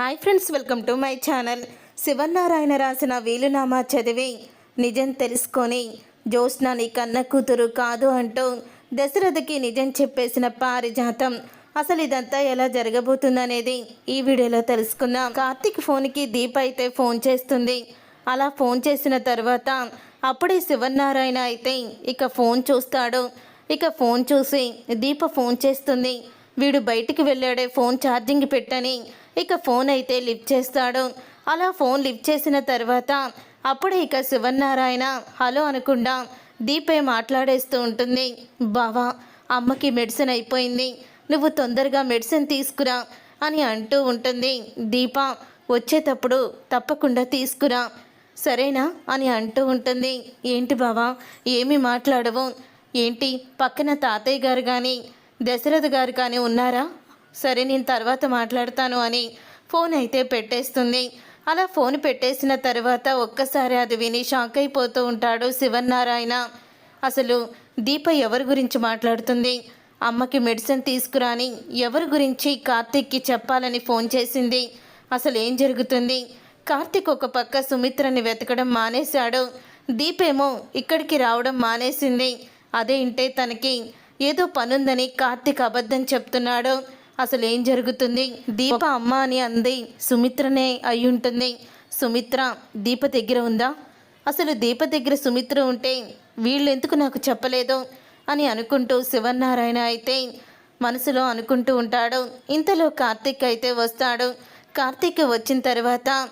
Hi friends welcome to my channel. Shivanarayana రాసిన వీలునామా చదివి నిజం తెలుసుకొని జ్యోత్స్న నీ కన్న కూతురు కాదు అంటూ దశరథకి నిజం చెప్పేసిన పారిజాతం అసలు ఇదంతా ఎలా జరగబోతుందనేది ఈ వీడియోలో తెలుసుకుందాం. కార్తీక్ ఫోన్కి దీప అయితే ఫోన్ చేస్తుంది. అలా ఫోన్ చేసిన తర్వాత అప్పుడే శివనారాయణ అయితే ఇక ఫోన్ చూస్తాడు. ఇక ఫోన్ చూసి దీప ఫోన్ చేస్తుంది. వీడు బయటికి వెళ్ళాడే ఫోన్ ఛార్జింగ్ పెట్టని ఇక ఫోన్ అయితే లిఫ్ట్ చేస్తాడు. అలా ఫోన్ లిఫ్ట్ చేసిన తర్వాత అప్పుడే ఇక శివన్నారాయణ హలో అనకుండా దీపే మాట్లాడేస్తూ ఉంటుంది. బావా అమ్మకి మెడిసిన్ అయిపోయింది. నువ్వు తొందరగా మెడిసిన్ తీసుకురా అని అంటూ ఉంటుంది. దీప వచ్చేటప్పుడు తప్పకుండా తీసుకురా. సరేనా? అని అంటూ ఉంటుంది. ఏంటి బావా ఏమి మాట్లాడవు? ఏంటి పక్కన తాతయ్య గారు కానీ దశరథ్ గారు కానీ ఉన్నారా? సరే నేను తర్వాత మాట్లాడతాను అని ఫోన్ అయితే పెట్టేస్తుంది. అలా ఫోన్ పెట్టేసిన తర్వాత ఒక్కసారి అది విని షాక్ అయిపోతూ ఉంటాడు శివన్నారాయణ. అసలు దీప ఎవరి గురించి మాట్లాడుతుంది? అమ్మకి మెడిసిన్ తీసుకురాని ఎవరి గురించి కార్తీక్కి చెప్పాలని ఫోన్ చేసింది? అసలు ఏం జరుగుతుంది? కార్తీక్ ఒక పక్క సుమిత్రని వెతకడం మానేశాడు. దీపేమో ఇక్కడికి రావడం మానేసింది. అదే ఇంటే తనకి ఏదో పనుందని కార్తీక్ అబద్ధం చెప్తున్నాడు. అసలు ఏం జరుగుతుంది? దీప అమ్మ అని అంది. సుమిత్రనే అయి ఉంటుంది. సుమిత్ర దీప దగ్గర ఉందా? అసలు దీప దగ్గర సుమిత్ర ఉంటే వీళ్ళు ఎందుకు నాకు చెప్పలేదు? అని అనుకుంటూ శివనారాయణ అయితే మనసులో అనుకుంటూ ఉంటాడు. ఇంతలో కార్తీక్ అయితే వస్తాడు. కార్తీక్ వచ్చిన తర్వాత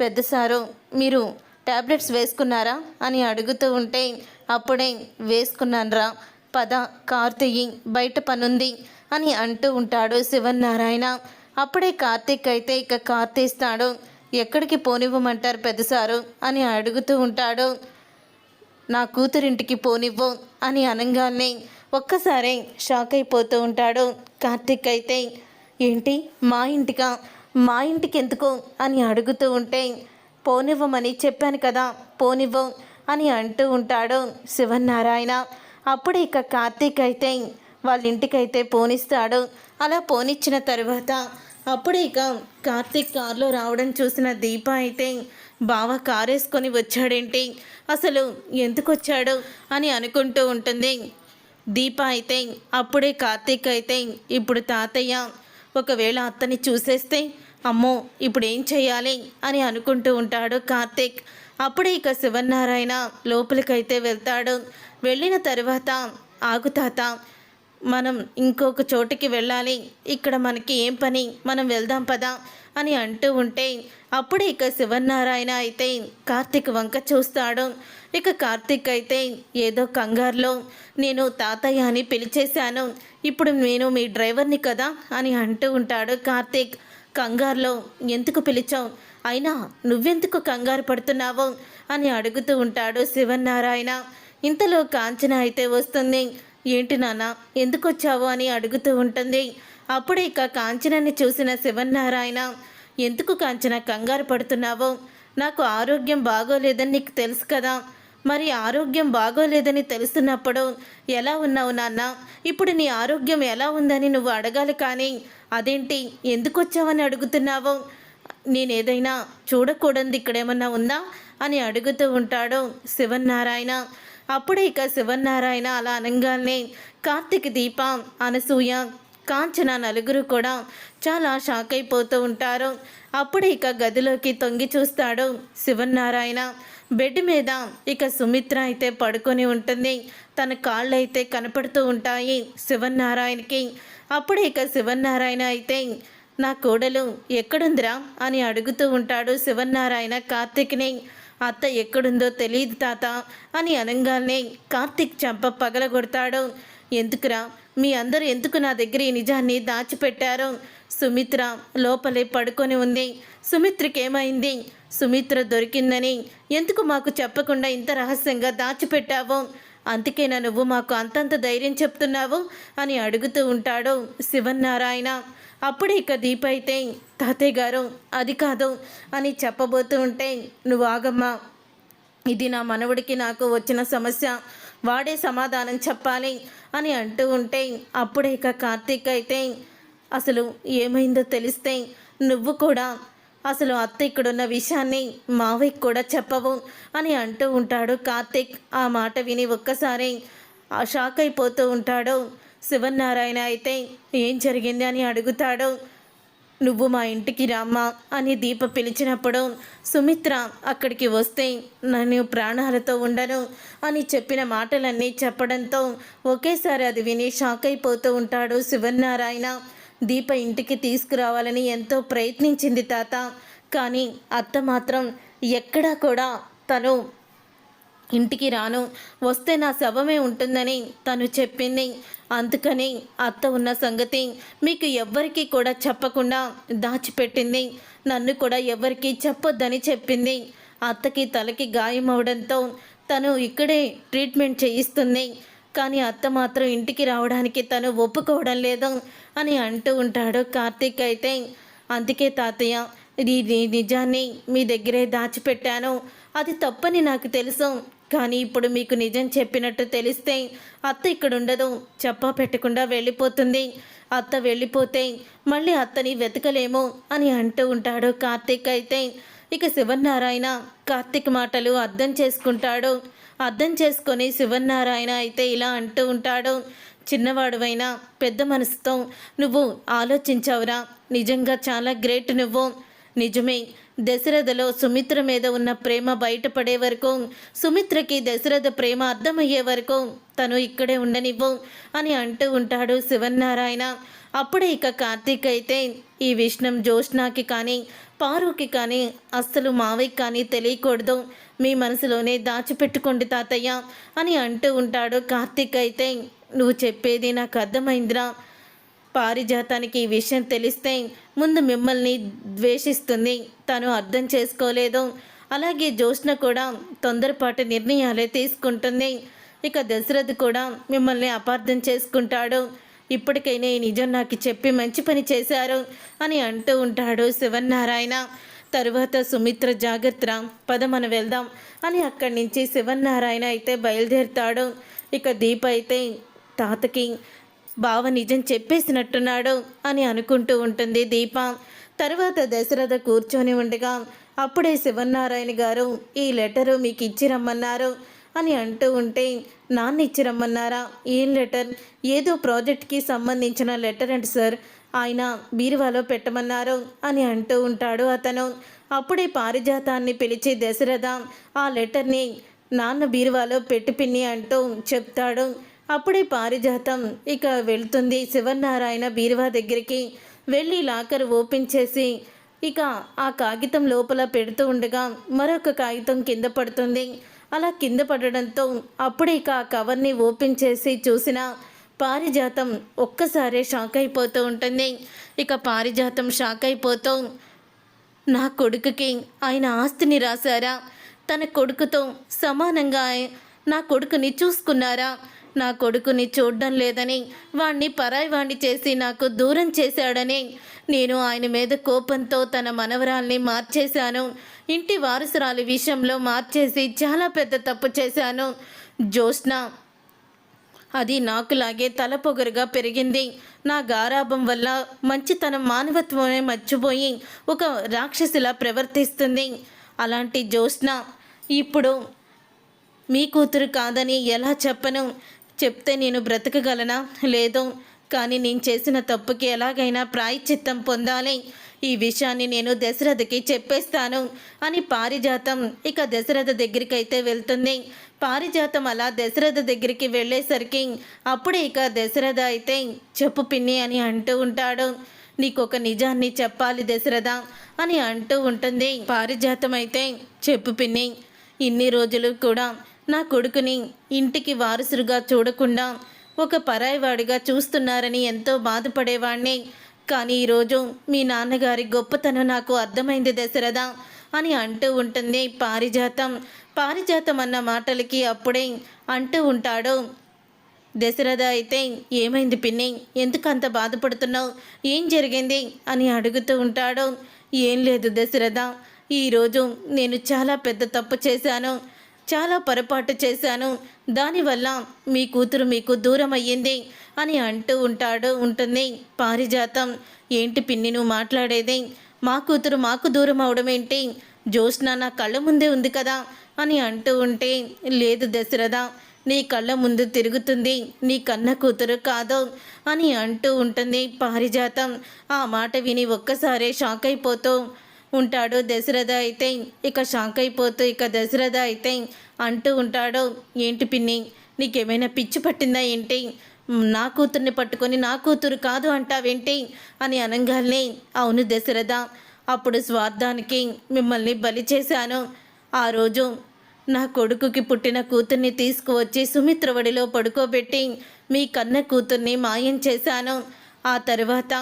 పెద్ద సారు మీరు టాబ్లెట్స్ వేసుకున్నారా? అని అడుగుతూ ఉంటే అప్పుడే వేసుకున్నానురా. పద కార్తీయి బయట పనుంది. అని అంటూ ఉంటాడు శివనారాయణ అప్పుడే కార్తీక్ అయితే ఇక కార్తీస్తాడు. ఎక్కడికి పోనివ్వమంటారు పెద్దసారు అని అడుగుతూ ఉంటాడు. నా కూతురింటికి పోనివ్వు అని అనగానే ఒక్కసారి షాక్ అయిపోతూ ఉంటాడు కార్తీక్ అయితే. ఏంటి? మా ఇంటికా? మా ఇంటికి ఎందుకు అని అడుగుతూ ఉంటే పోనివ్వమని చెప్పాను కదా పోనివ్వు అని అంటూ ఉంటాడు శివనారాయణ అప్పుడు ఇక కార్తీక్ అయితే వాళ్ళ ఇంటికైతే పోనిస్తాడు. అలా పోనిచ్చిన తర్వాత అప్పుడే ఇక కార్తీక్ కార్లో రావడం చూసిన దీప అయితే బావ కారు వేసుకొని వచ్చాడేంటి? అసలు ఎందుకు వచ్చాడు అని అనుకుంటూ ఉంటుంది. దీప అయితే అప్పుడే కార్తీక్ అయితే ఇప్పుడు తాతయ్య. ఒకవేళ అత్తని చూసేస్తే అమ్మో ఇప్పుడు ఏం చేయాలి అని అనుకుంటూ ఉంటాడు కార్తీక్. అప్పుడే ఇక శివనారాయణ లోపలికైతే వెళ్తాడు. వెళ్ళిన తర్వాత ఆగు తాత మనం ఇంకొక చోటికి వెళ్ళాలి ఇక్కడ మనకి ఏం పని మనం వెళ్దాం పదా అని అంటూ ఉంటే అప్పుడే ఇక శివనారాయణ అయితే కార్తీక్ వంక చూస్తాడు. ఇక కార్తీక్ అయితే ఏదో కంగారులో నేను తాతయ్య అని పిలిచేశాను ఇప్పుడు నేను మీ డ్రైవర్ని కదా అని అంటూ ఉంటాడు కార్తీక్. కంగారులో ఎందుకు పిలిచావు? అయినా నువ్వెందుకు కంగారు పడుతున్నావు? అని అడుగుతూ ఉంటాడు శివనారాయణ ఇంతలో కాంచన అయితే వస్తుంది ఏంటి నాన్న ఎందుకు వచ్చావు అని అడుగుతూ ఉంటుంది. అప్పుడే ఇక కాంచనని చూసిన శివన్నారాయణ ఎందుకు కాంచన కంగారు పడుతున్నావో? నాకు ఆరోగ్యం బాగోలేదని నీకు తెలుసు కదా. మరి ఆరోగ్యం బాగోలేదని తెలుస్తున్నప్పుడు ఎలా ఉన్నావు నాన్న? ఇప్పుడు నీ ఆరోగ్యం ఎలా ఉందని నువ్వు అడగాలి కానీ అదేంటి? ఎందుకు వచ్చావని అడుగుతున్నావు? నేనేదైనా చూడకూడదు ఇక్కడేమన్నా ఉందా? అని అడుగుతూ ఉంటాడు శివనారాయణ అప్పుడే ఇక శివనారాయణ అలా అనగానే కార్తీక్ దీప అనసూయ కాంచన నలుగురు కూడా చాలా షాక్ అయిపోతూ ఉంటారు. అప్పుడే ఇక గదిలోకి తొంగి చూస్తాడు శివనారాయణ బెడ్ మీద ఇక సుమిత్ర అయితే పడుకొని ఉంటుంది. తన కాళ్ళు అయితే కనపడుతూ ఉంటాయి శివనారాయణకి అప్పుడే ఇక శివనారాయణ అయితే నా కోడలు ఎక్కడుందిరా? అని అడుగుతూ ఉంటాడు శివనారాయణ కార్తీక్ని. అత్త ఎక్కడుందో తెలియదు తాత అని అనగానే కార్తీక్ చంప పగలగొడతాడు. ఎందుకురా? మీ అందరూ ఎందుకు నా దగ్గర ఈ నిజాన్ని దాచిపెట్టారు? సుమిత్ర లోపలే పడుకొని ఉంది. సుమిత్రకి ఏమైంది సుమిత్ర దొరికిందని ఎందుకు మాకు చెప్పకుండా ఇంత రహస్యంగా దాచిపెట్టావు? అందుకేనా నువ్వు మాకు అంతంత ధైర్యం చెప్తున్నావు? అని అడుగుతూ ఉంటాడు శివనారాయణ అప్పుడు ఇక దీప అయితే తాతయ్య గారు అది కాదు అని చెప్పబోతూ ఉంటే నువ్వు ఆగమ్మా. ఇది నా మనవడికి నాకు వచ్చిన సమస్య. వాడే సమాధానం చెప్పాలి అని అంటూ ఉంటే అప్పుడే ఇక కార్తీక్ అయితే అసలు ఏమైందో తెలిస్తే నువ్వు కూడా అసలు అత్త ఇక్కడున్న విషయాన్ని మావయ్యకి కూడా చెప్పవు అని అంటూ ఉంటాడు కార్తీక్. ఆ మాట విని ఒక్కసారి ఆ షాక్ అయిపోతూ ఉంటాడు. శివనారాయణ అయితే ఏం జరిగింది అని అడుగుతాడు. నువ్వు మా ఇంటికి రామ్మా అని దీప పిలిచినప్పుడు సుమిత్ర అక్కడికి వస్తే నన్ను ప్రాణాలతో ఉండను అని చెప్పిన మాటలన్నీ చెప్పడంతో ఒకేసారి అది విని షాక్ అయిపోతూ ఉంటాడు శివనారాయణ. దీప ఇంటికి తీసుకురావాలని ఎంతో ప్రయత్నించింది తాత కానీ అత్త మాత్రం ఎక్కడా కూడా తను ఇంటికి రాను. వస్తే నా శవమే ఉంటుందని తను చెప్పింది. అందుకని అత్త ఉన్న సంగతి మీకు ఎవ్వరికీ కూడా చెప్పకుండా దాచిపెట్టింది. నన్ను కూడా ఎవరికీ చెప్పొద్దని చెప్పింది. అత్తకి తలకి గాయం అవడంతో తను ఇక్కడే ట్రీట్మెంట్ చేయిస్తుంది. కానీ అత్త మాత్రం ఇంటికి రావడానికి తను ఒప్పుకోవడం లేదు అని అంటూ ఉంటాడు కార్తీక్ అయితే. అందుకే తాతయ్య ఇది నిజాన్ని మీ దగ్గరే దాచిపెట్టాను. అది తప్పని నాకు తెలుసు. కానీ ఇప్పుడు మీకు నిజం చెప్పినట్టు తెలిస్తే అత్త ఇక్కడ ఉండదు చెప్పా పెట్టకుండా వెళ్ళిపోతుంది. అత్త వెళ్ళిపోతే మళ్ళీ అత్తని వెతకలేము అని అంటూ ఉంటాడు కార్తీక్ అయితే. ఇక శివనారాయణ కార్తీక్ మాటలు అర్థం చేసుకుంటాడు. అర్థం చేసుకొని శివనారాయణ అయితే ఇలా అంటూ ఉంటాడు. చిన్నవాడువైనా పెద్ద మనసుతో నువ్వు ఆలోచించావురా. నిజంగా చాలా గ్రేట్ నువ్వు. నిజమే. దశరథలో సుమిత్ర మీద ఉన్న ప్రేమ బయటపడే వరకు సుమిత్రకి దశరథ ప్రేమ అర్థమయ్యే వరకు తను ఇక్కడే ఉండనివ్వు అని అంటూ ఉంటాడు శివనారాయణ అప్పుడే ఇక కార్తీక్ అయితే ఈ విష్ణం జోష్నాకి కానీ పారుకి కానీ అస్సలు మావయ్యకి కానీ తెలియకూడదు. మీ మనసులోనే దాచిపెట్టుకోండి తాతయ్య అని అంటూ ఉంటాడు కార్తీక్ అయితే. నువ్వు చెప్పేది నాకు అర్థమైందిరా. పారిజాతానికి ఈ విషయం తెలిస్తే ముందు మిమ్మల్ని ద్వేషిస్తుంది. తను అర్థం చేసుకోలేదు. అలాగే జ్యోష్ణ కూడా తొందరపాటు నిర్ణయాలే తీసుకుంటుంది. ఇక దశరథ్ కూడా మిమ్మల్ని అపార్థం చేసుకుంటాడు. ఇప్పటికైనా ఈ నిజం నాకు చెప్పి మంచి పని చేశారు అని అంటూ ఉంటాడు శివన్నారాయణ. తరువాత సుమిత్ర జాగ్రత్త పద మనం వెళ్దాం అని అక్కడి నుంచి శివన్నారాయణ అయితే బయలుదేరుతాడు. ఇక దీప అయితే తాతకి బావ నిజం చెప్పేసినట్టున్నాడు అని అనుకుంటూ ఉంటుంది దీప. తర్వాత దశరథ కూర్చొని ఉండగా అప్పుడే శివనారాయణ గారు ఈ లెటరు మీకు ఇచ్చి రమ్మన్నారు అని అంటూ ఉంటే నాన్న ఇచ్చి రమ్మన్నారా ఏం లెటర్? ఏదో ప్రాజెక్ట్కి సంబంధించిన లెటర్ అండి సార్. ఆయన బీరువాలో పెట్టమన్నారు అని అంటూ ఉంటాడు అతను. అప్పుడే పారిజాతాన్ని పిలిచి దశరథ ఆ లెటర్ని నాన్న బీరువాలో పెట్టి పిన్ని అంటూ చెప్తాడు. అప్పుడే పారిజాతం. ఇక వెళ్తుంది శివనారాయణ బీరువా దగ్గరికి. వెళ్ళి లాకర్ ఓపెన్ చేసి ఇక ఆ కాగితం లోపల పెడుతూ ఉండగా మరొక కాగితం కింద పడుతుంది. అలా కింద పడడంతో అప్పుడే ఇక ఆ కవర్ని ఓపెన్ చేసి చూసిన పారిజాతం ఒక్కసారే షాక్ అయిపోతూ ఉంటుంది. ఇక పారిజాతం షాక్ అయిపోతూ నా కొడుకుకి ఆయన ఆస్తిని రాశారా? తన కొడుకుతో సమానంగా నా కొడుకుని చూసుకున్నారా? నా కొడుకుని చూడడం లేదని వాణ్ణి పరాయి వాణ్ణి చేసి నాకు దూరం చేశాడని నేను ఆయన మీద కోపంతో తన మనవరాల్ని మార్చేశాను. ఇంటి వారసురాలి విషయంలో మార్చేసి చాలా పెద్ద తప్పు చేశాను. జ్యోత్స్న అది నాకులాగే తలపొగరుగా పెరిగింది. నా గారాభం వల్ల మంచితనం మానవత్వమే మర్చిపోయి ఒక రాక్షసిలా ప్రవర్తిస్తుంది. అలాంటి జ్యోత్స్న ఇప్పుడు మీ కూతురు కాదని ఎలా చెప్పను? చెప్తే నేను బ్రతకగలనా? లేదో కానీ నేను చేసిన తప్పుకి ఎలాగైనా ప్రాయశ్చిత్తం పొందాలి. ఈ విషయాన్ని నేను దశరథకి చెప్పేస్తాను అని పారిజాతం ఇక దశరథ దగ్గరికి అయితే వెళ్తుంది. పారిజాతం అలా దశరథ దగ్గరికి వెళ్ళేసరికి అప్పుడే ఇక దశరథ అయితే చెప్పు పిన్ని అని అంటూ ఉంటాడు. నీకు ఒక నిజాన్ని చెప్పాలి దశరథ అని అంటూ ఉంటుంది. పారిజాతం అయితే చెప్పు పిన్ని ఇన్ని రోజులు కూడా నా కొడుకుని ఇంటికి వారసుడుగా చూడకుండా ఒక పరాయివాడిగా చూస్తున్నారని ఎంతో బాధపడేవాణ్ణి. కానీ ఈరోజు మీ నాన్నగారి గొప్పతనం నాకు అర్థమైంది దశరథ అని అంటూ ఉంటుంది పారిజాతం. పారిజాతం అన్న మాటలకి అప్పుడే అంటూ ఉంటాడు. దశరథ అయితే ఏమైంది పిన్ని? ఎందుకు అంత బాధపడుతున్నావు? ఏం జరిగింది? అని అడుగుతూ ఉంటాడు. ఏం లేదు దశరథ. ఈరోజు నేను చాలా పెద్ద తప్పు చేశాను. చాలా పొరపాటు చేశాను. దానివల్ల మీ కూతురు మీకు దూరం అయ్యింది అని అంటూ ఉంటాడు ఉంటుంది. పారిజాతం. ఏంటి పిన్ని నువ్వు మాట్లాడేది? మా కూతురు మాకు దూరం అవడం ఏంటి? జ్యోత్స్న నా కళ్ళ ముందే ఉంది కదా అని అంటూ ఉంటే లేదు దశరథ నీ కళ్ళ ముందు తిరుగుతుంది. నీ కన్న కూతురు కాదు అని అంటూ ఉంటుంది పారిజాతం. ఆ మాట విని ఒక్కసారే షాక్ అయిపోతూ ఉంటాడు. దశరథ అయితే ఇక షాక్ అయిపోతూ ఇక దశరథ అయితే అంటూ ఉంటాడు. ఏంటి పిన్ని నీకేమైనా పిచ్చి పట్టిందా ఏంటి? నా కూతుర్ని పట్టుకొని నా కూతురు కాదు అంటావేంటి? అని అనగానే అవును దశరథ అప్పుడు స్వార్థానికి మిమ్మల్ని బలి చేశాను. ఆ రోజు నా కొడుకుకి పుట్టిన కూతుర్ని తీసుకువచ్చి సుమిత్రవడిలో పడుకోబెట్టి మీ కన్న కూతుర్ని మాయం చేశాను. ఆ తర్వాత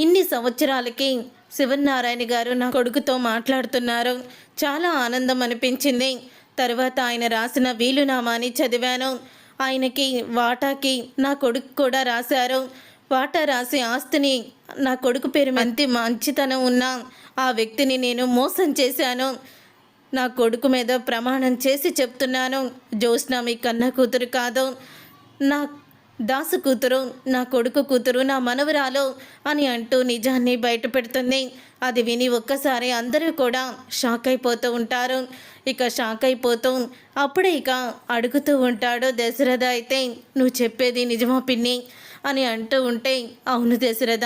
ఇన్ని సంవత్సరాలకి శివనారాయణ గారు నా కొడుకుతో మాట్లాడుతున్నారు. చాలా ఆనందం అనిపించింది. తర్వాత ఆయన రాసిన వీలునామాని చదివాను. ఆయనకి వాటాకి నా కొడుకు కూడా రాశారు. వాటా రాసి ఆస్తిని నా కొడుకు పేరు మంచి మంచితనం ఉన్న ఆ వ్యక్తిని నేను మోసం చేశాను. నా కొడుకు మీద ప్రమాణం చేసి చెప్తున్నాను. జ్యోత్స్న మీ కన్న కూతురు కాదు. నా దాసు కూతురు నా కొడుకు కూతురు నా మనవరాలు అని అంటూ నిజాన్ని బయట పెడుతుంది. అది విని ఒక్కసారి అందరూ కూడా షాక్ అయిపోతూ ఉంటారు. ఇక షాక్ అయిపోతూ అప్పుడే ఇక అడుగుతూ ఉంటాడు దశరథ అయితే నువ్వు చెప్పేది నిజమా పిన్ని? అని అంటూ ఉంటే అవును దశరథ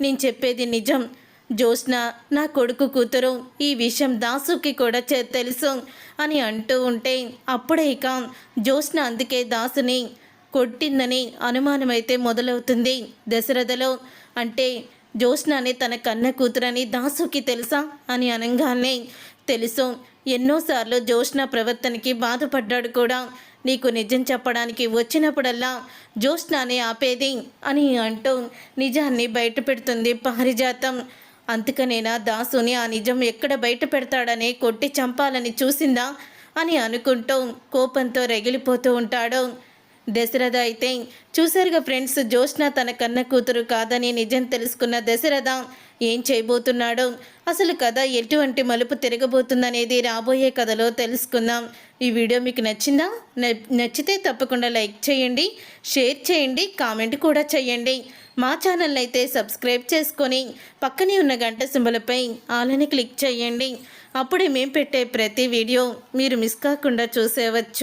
నేను చెప్పేది నిజం. జ్యోత్స్న నా కొడుకు కూతురు ఈ విషయం దాసుకి కూడా తెలుసు అని అంటూ ఉంటే అప్పుడే ఇక జ్యోత్స్న అందుకే దాసుని కొట్టిందని అనుమానమైతే మొదలవుతుంది. దశరథలో అంటే జ్యోత్స్నానే తన కన్న కూతురని దాసుకి తెలుసా అని అనగానే తెలుసు. ఎన్నోసార్లు జ్యోత్స్న ప్రవర్తనకి బాధపడ్డాడు కూడా. నీకు నిజం చెప్పడానికి వచ్చినప్పుడల్లా జ్యోత్స్నానే ఆపేది అని అంటూ నిజాన్ని బయట పెడుతుంది పారిజాతం. అందుకనేనా దాసుని ఆ నిజం ఎక్కడ బయట పెడతాడని కొట్టి చంపాలని చూసిందా అని అనుకుంటూ కోపంతో రగిలిపోతూ ఉంటాడు. దశరథ అయితే చూశారుగా ఫ్రెండ్స్ జ్యోత్స్న తన కన్న కూతురు కాదని నిజం తెలుసుకున్న దశరథ ఏం చేయబోతున్నాడో? అసలు కథ ఎటువంటి మలుపు తిరగబోతుందనేది రాబోయే కథలో తెలుసుకుందాం. ఈ వీడియో మీకు నచ్చిందా? నచ్చితే తప్పకుండా లైక్ చేయండి షేర్ చేయండి కామెంట్ కూడా చేయండి. మా ఛానల్ అయితే సబ్స్క్రైబ్ చేసుకొని పక్కనే ఉన్న గంట సింబలపై ఆలని క్లిక్ చేయండి. అప్పుడే మేము పెట్టే ప్రతి వీడియో మీరు మిస్ కాకుండా చూసేవచ్చు.